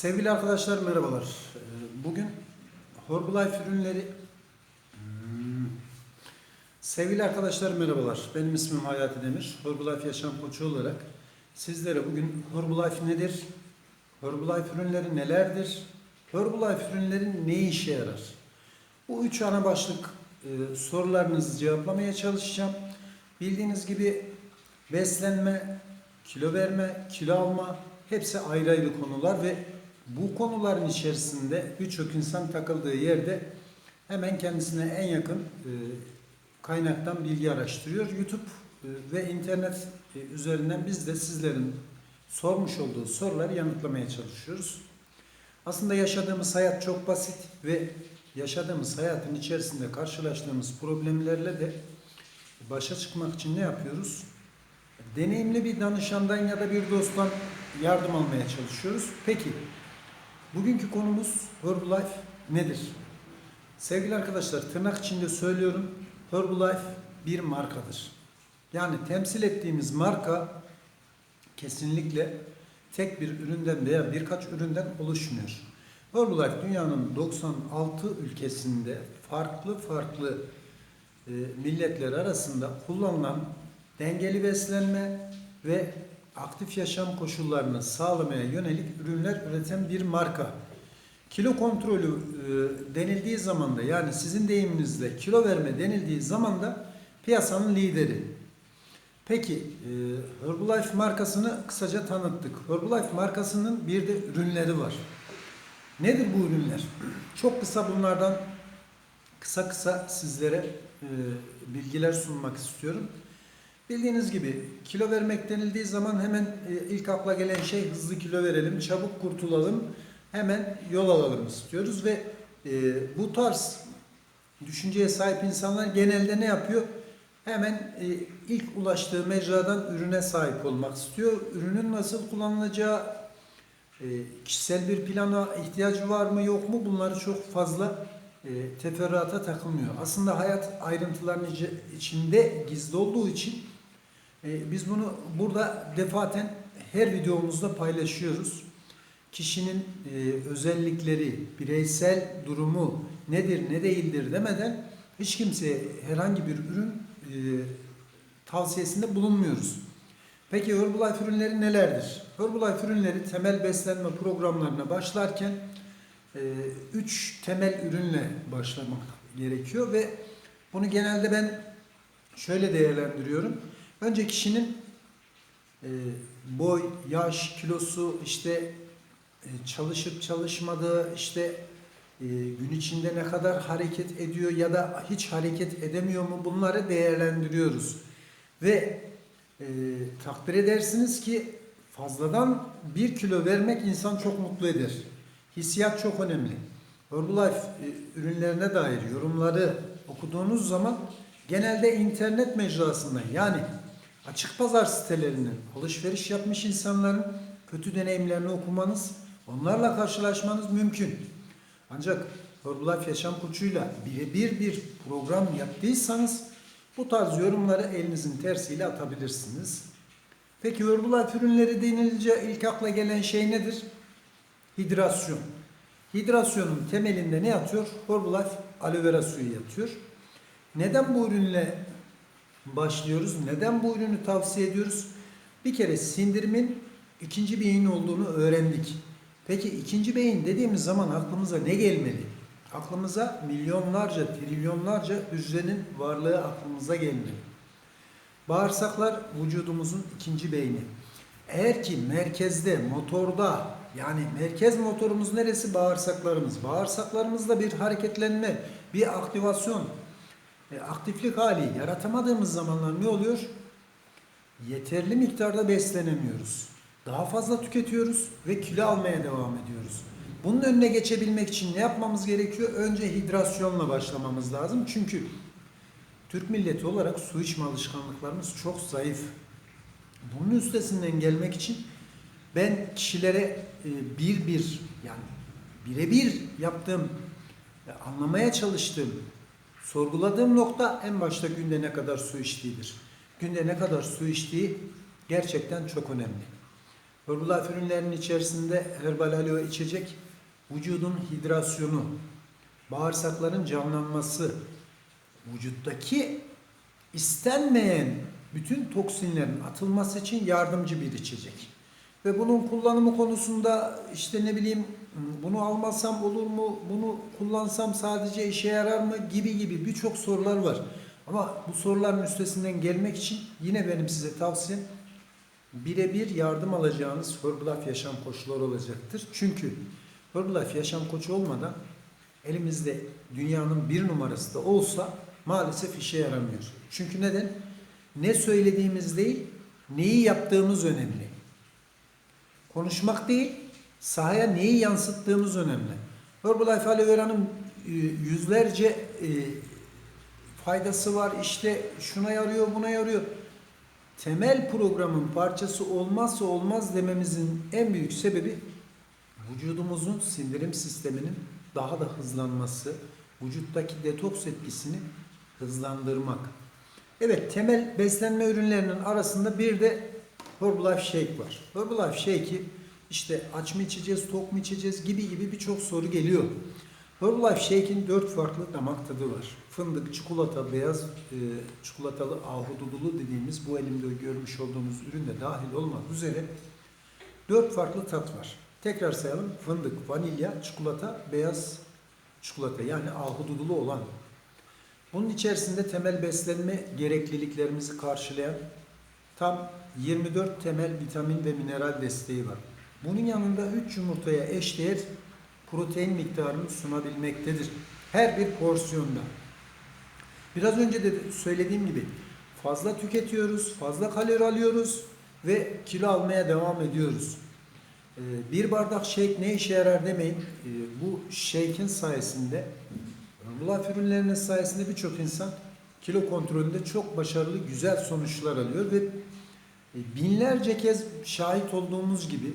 Sevgili arkadaşlar merhabalar. Ee, Bugün Herbalife ürünleri Hmm. Sevgili arkadaşlar merhabalar. Benim ismim Hayati Demir. Herbalife yaşam koçu olarak sizlere bugün Herbalife nedir? Herbalife ürünleri nelerdir? Herbalife ürünleri ne işe yarar? Bu üç ana başlık e, sorularınızı cevaplamaya çalışacağım. Bildiğiniz gibi beslenme, kilo verme, kilo alma hepsi ayrı ayrı konular ve bu konuların içerisinde birçok insan takıldığı yerde hemen kendisine en yakın e, kaynaktan bilgi araştırıyor. YouTube e, ve internet e, üzerinden biz de sizlerin sormuş olduğu soruları yanıtlamaya çalışıyoruz. Aslında yaşadığımız hayat çok basit ve yaşadığımız hayatın içerisinde karşılaştığımız problemlerle de başa çıkmak için ne yapıyoruz? Deneyimli bir danışandan ya da bir dosttan yardım almaya çalışıyoruz. Peki, bugünkü konumuz Herbalife nedir? Sevgili arkadaşlar, tırnak içinde söylüyorum, Herbalife bir markadır. Yani temsil ettiğimiz marka kesinlikle tek bir üründen veya birkaç üründen oluşmuyor. Herbalife dünyanın 96 ülkesinde farklı farklı e, milletler arasında kullanılan dengeli beslenme ve aktif yaşam koşullarını sağlamaya yönelik ürünler üreten bir marka. Kilo kontrolü e, denildiği zaman da yani sizin deyiminizle kilo verme denildiği zaman da piyasanın lideri. Peki e, Herbalife markasını kısaca tanıttık. Herbalife markasının bir de ürünleri var. Nedir bu ürünler? Çok kısa bunlardan kısa kısa sizlere e, bilgiler sunmak istiyorum. Bildiğiniz gibi kilo vermek denildiği zaman hemen e, ilk akla gelen şey hızlı kilo verelim, çabuk kurtulalım, hemen yol alalım istiyoruz ve e, bu tarz düşünceye sahip insanlar genelde ne yapıyor? Hemen e, ilk ulaştığı mecradan ürüne sahip olmak istiyor. Ürünün nasıl kullanılacağı, kişisel bir plana ihtiyacı var mı yok mu bunları çok fazla teferruata takılmıyor. Aslında hayat ayrıntıların içi- içinde gizli olduğu için e, biz bunu burada defaten her videomuzda paylaşıyoruz. Kişinin e, özellikleri, bireysel durumu nedir ne değildir demeden hiç kimseye herhangi bir ürün e, tavsiyesinde bulunmuyoruz. Peki Herbalife ürünleri nelerdir? Herbalife ürünleri temel beslenme programlarına başlarken 3 temel ürünle başlamak gerekiyor ve bunu genelde ben şöyle değerlendiriyorum. Önce kişinin e, boy, yaş, kilosu, işte e, çalışıp çalışmadığı, işte e, gün içinde ne kadar hareket ediyor ya da hiç hareket edemiyor mu bunları değerlendiriyoruz. Ve e, takdir edersiniz ki fazladan bir kilo vermek insan çok mutlu eder. Hissiyat çok önemli. Herbalife e, ürünlerine dair yorumları okuduğunuz zaman genelde internet mecrasından yani açık pazar sitelerinden alışveriş yapmış insanların kötü deneyimlerini okumanız, onlarla karşılaşmanız mümkün. Ancak Herbalife Yaşam Koçu'yla birebir bir program yaptıysanız bu tarz yorumları elinizin tersiyle atabilirsiniz. Peki Herbalife ürünleri denilince ilk akla gelen şey nedir? Hidrasyon. Hidrasyonun temelinde ne yatıyor? Herbalife aloe vera suyu yatıyor. Neden bu ürünle başlıyoruz? Neden bu ürünü tavsiye ediyoruz? Bir kere sindirimin ikinci beyin olduğunu öğrendik. Peki ikinci beyin dediğimiz zaman aklımıza ne gelmeli? Aklımıza milyonlarca, trilyonlarca hücrenin varlığı aklımıza gelmeli. Bağırsaklar vücudumuzun ikinci beyni. Eğer ki merkezde, motorda yani merkez motorumuz neresi? Bağırsaklarımız. Bağırsaklarımızda bir hareketlenme, bir aktivasyon, e, aktiflik hali yaratamadığımız zamanlar ne oluyor? Yeterli miktarda beslenemiyoruz. Daha fazla tüketiyoruz ve kilo almaya devam ediyoruz. Bunun önüne geçebilmek için ne yapmamız gerekiyor? Önce hidrasyonla başlamamız lazım. Çünkü Türk milleti olarak su içme alışkanlıklarımız çok zayıf. Bunun üstesinden gelmek için ben kişilere e, bir bir yani birebir yaptığım, e, anlamaya çalıştığım, sorguladığım nokta en başta günde ne kadar su içtiğidir. Günde ne kadar su içtiği gerçekten çok önemli. Herbalife ürünlerinin içerisinde herbal aloe içecek, vücudun hidrasyonu, bağırsakların canlanması, vücuttaki istenmeyen bütün toksinlerin atılması için yardımcı bir içecek. Ve bunun kullanımı konusunda işte ne bileyim bunu almasam olur mu, bunu kullansam sadece işe yarar mı gibi gibi birçok sorular var. Ama bu soruların üstesinden gelmek için yine benim size tavsiyem birebir yardım alacağınız Herbalife yaşam koçları olacaktır. Çünkü Herbalife yaşam koçu olmadan elimizde dünyanın bir numarası da olsa maalesef işe yaramıyor. Çünkü neden? Ne söylediğimiz değil, neyi yaptığımız önemli. Konuşmak değil, sahaya neyi yansıttığımız önemli. Herbalife aloe vera'nın yüzlerce e, faydası var. İşte şuna yarıyor, buna yarıyor. Temel programın parçası olmazsa olmaz dememizin en büyük sebebi vücudumuzun sindirim sisteminin daha da hızlanması, vücuttaki detoks etkisini hızlandırmak. Evet, temel beslenme ürünlerinin arasında bir de Herbalife Shake var. Herbalife Shake'i işte aç mı içeceğiz, tok mu içeceğiz gibi gibi birçok soru geliyor. Herbalife Shake'in dört farklı damak tadı var. Fındık, çikolata, beyaz e, çikolatalı ahududulu dediğimiz bu elimde görmüş olduğumuz ürün de dahil olmak üzere dört farklı tat var. Tekrar sayalım. Fındık, vanilya, çikolata, beyaz çikolata yani ahududulu olan. Bunun içerisinde temel beslenme gerekliliklerimizi karşılayan tam 24 temel vitamin ve mineral desteği var. Bunun yanında 3 yumurtaya eşdeğer protein miktarını sunabilmektedir. Her bir porsiyonda. Biraz önce de söylediğim gibi fazla tüketiyoruz, fazla kalori alıyoruz ve kilo almaya devam ediyoruz. Ee, Bir bardak shake ne işe yarar demeyin. Ee, Bu shake'in sayesinde, Herbalife ürünlerinin sayesinde birçok insan kilo kontrolünde çok başarılı, güzel sonuçlar alıyor ve e, binlerce kez şahit olduğumuz gibi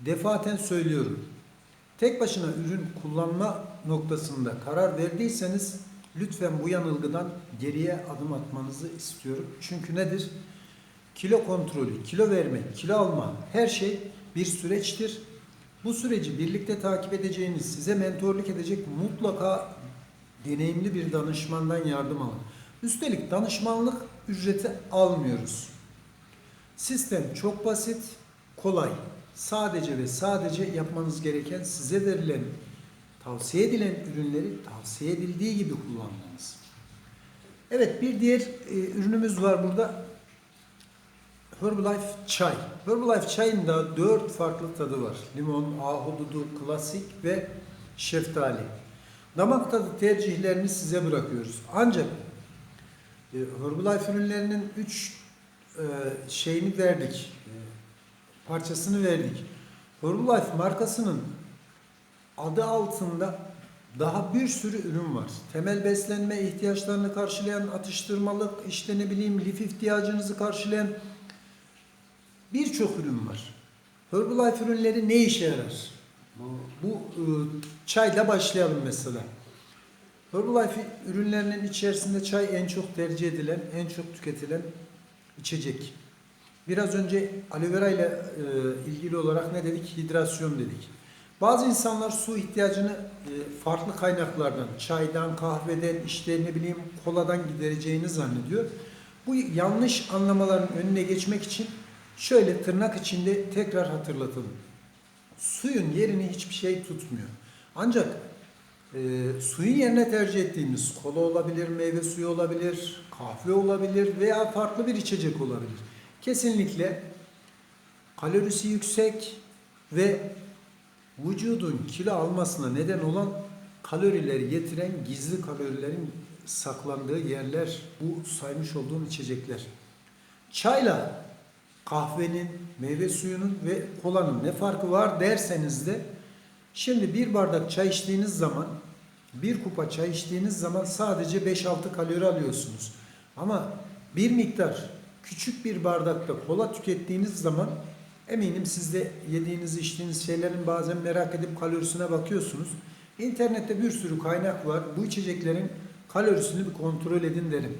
defaten söylüyorum. Tek başına ürün kullanma noktasında karar verdiyseniz lütfen bu yanılgıdan geriye adım atmanızı istiyorum. Çünkü nedir? Kilo kontrolü, kilo verme, kilo alma her şey bir süreçtir. Bu süreci birlikte takip edeceğiniz, size mentorluk edecek mutlaka deneyimli bir danışmandan yardım alın. Üstelik danışmanlık ücreti almıyoruz. Sistem çok basit, kolay. Sadece ve sadece yapmanız gereken size verilen, tavsiye edilen ürünleri tavsiye edildiği gibi kullanmanız. Evet bir diğer e, ürünümüz var burada. Herbalife çay. Herbalife çayın da dört farklı tadı var. Limon, ahududu, klasik ve şeftali. Damak tadı tercihlerini size bırakıyoruz. Ancak e, Herbalife ürünlerinin üç e, şeyini verdik. Parçasını verdik. Herbalife markasının adı altında daha bir sürü ürün var. Temel beslenme ihtiyaçlarını karşılayan atıştırmalık, işte ne bileyim lif ihtiyacınızı karşılayan birçok ürün var. Herbalife ürünleri ne işe yarar? Bu, bu e, çayla başlayalım mesela. Herbalife ürünlerinin içerisinde çay en çok tercih edilen, en çok tüketilen içecek. Biraz önce aloe vera ile e, ilgili olarak ne dedik? Hidrasyon dedik. Bazı insanlar su ihtiyacını e, farklı kaynaklardan, çaydan, kahveden, işte ne bileyim koladan gidereceğini zannediyor. Bu yanlış anlamaların önüne geçmek için şöyle tırnak içinde tekrar hatırlatalım. Suyun yerini hiçbir şey tutmuyor. Ancak e, suyun yerine tercih ettiğimiz kola olabilir, meyve suyu olabilir, kahve olabilir veya farklı bir içecek olabilir. Kesinlikle kalorisi yüksek ve vücudun kilo almasına neden olan kalorileri getiren gizli kalorilerin saklandığı yerler bu saymış olduğum içecekler. Çayla kahvenin, meyve suyunun ve kolanın ne farkı var derseniz de şimdi bir bardak çay içtiğiniz zaman bir kupa çay içtiğiniz zaman sadece 5-6 kalori alıyorsunuz. Ama bir miktar küçük bir bardakta kola tükettiğiniz zaman eminim siz de yediğiniz içtiğiniz şeylerin bazen merak edip kalorisine bakıyorsunuz. İnternette bir sürü kaynak var. Bu içeceklerin kalorisini bir kontrol edin derim.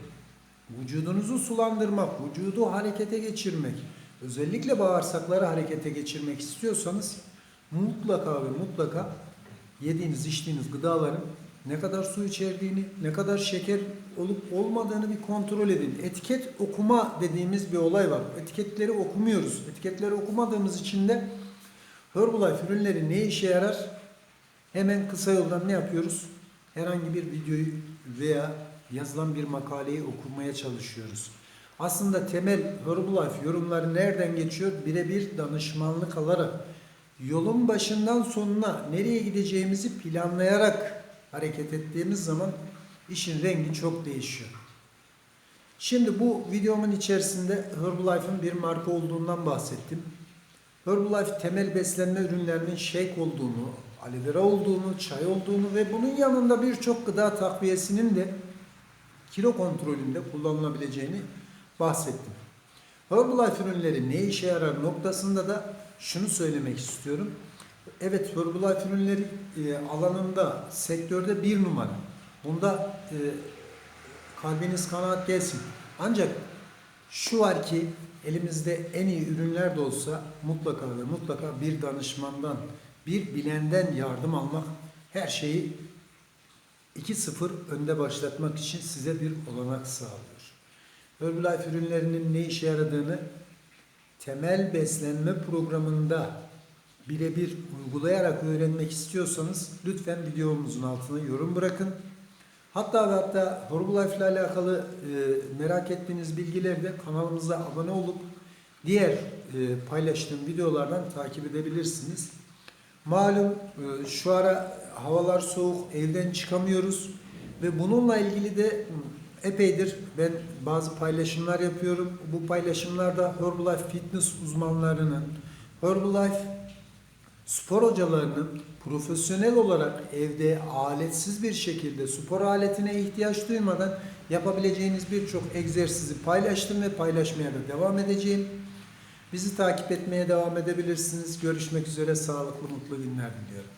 Vücudunuzu sulandırmak, vücudu harekete geçirmek, özellikle bağırsakları harekete geçirmek istiyorsanız mutlaka ve mutlaka yediğiniz içtiğiniz gıdaların ne kadar su içerdiğini, ne kadar şeker olup olmadığını bir kontrol edin. Etiket okuma dediğimiz bir olay var. Etiketleri okumuyoruz. Etiketleri okumadığımız için de Herbalife ürünleri ne işe yarar? Hemen kısa yoldan ne yapıyoruz? Herhangi bir videoyu veya yazılan bir makaleyi okumaya çalışıyoruz. Aslında temel Herbalife yorumları nereden geçiyor? Birebir danışmanlık alarak yolun başından sonuna nereye gideceğimizi planlayarak hareket ettiğimiz zaman işin rengi çok değişiyor. Şimdi bu videomun içerisinde Herbalife'ın bir marka olduğundan bahsettim. Herbalife temel beslenme ürünlerinin shake olduğunu, aloe vera olduğunu, çay olduğunu ve bunun yanında birçok gıda takviyesinin de kilo kontrolünde kullanılabileceğini bahsettim. Herbalife ürünleri ne işe yarar noktasında da şunu söylemek istiyorum. Evet Herbalife ürünleri e, alanında sektörde bir numara. Bunda e, kalbiniz kanaat gelsin. Ancak şu var ki elimizde en iyi ürünler de olsa mutlaka ve mutlaka bir danışmandan, bir bilenden yardım almak her şeyi 2-0 önde başlatmak için size bir olanak sağlıyor. Herbalife ürünlerinin ne işe yaradığını temel beslenme programında birebir uygulayarak öğrenmek istiyorsanız lütfen videomuzun altına yorum bırakın. Hatta ve hatta Herbalife ile alakalı e, merak ettiğiniz bilgileri de kanalımıza abone olup diğer e, paylaştığım videolardan takip edebilirsiniz. Malum e, şu ara havalar soğuk, evden çıkamıyoruz ve bununla ilgili de epeydir ben bazı paylaşımlar yapıyorum. Bu paylaşımlarda Herbalife fitness uzmanlarının, Herbalife spor hocalarının profesyonel olarak evde aletsiz bir şekilde spor aletine ihtiyaç duymadan yapabileceğiniz birçok egzersizi paylaştım ve paylaşmaya da devam edeceğim. Bizi takip etmeye devam edebilirsiniz. Görüşmek üzere. Sağlıklı, mutlu günler diliyorum.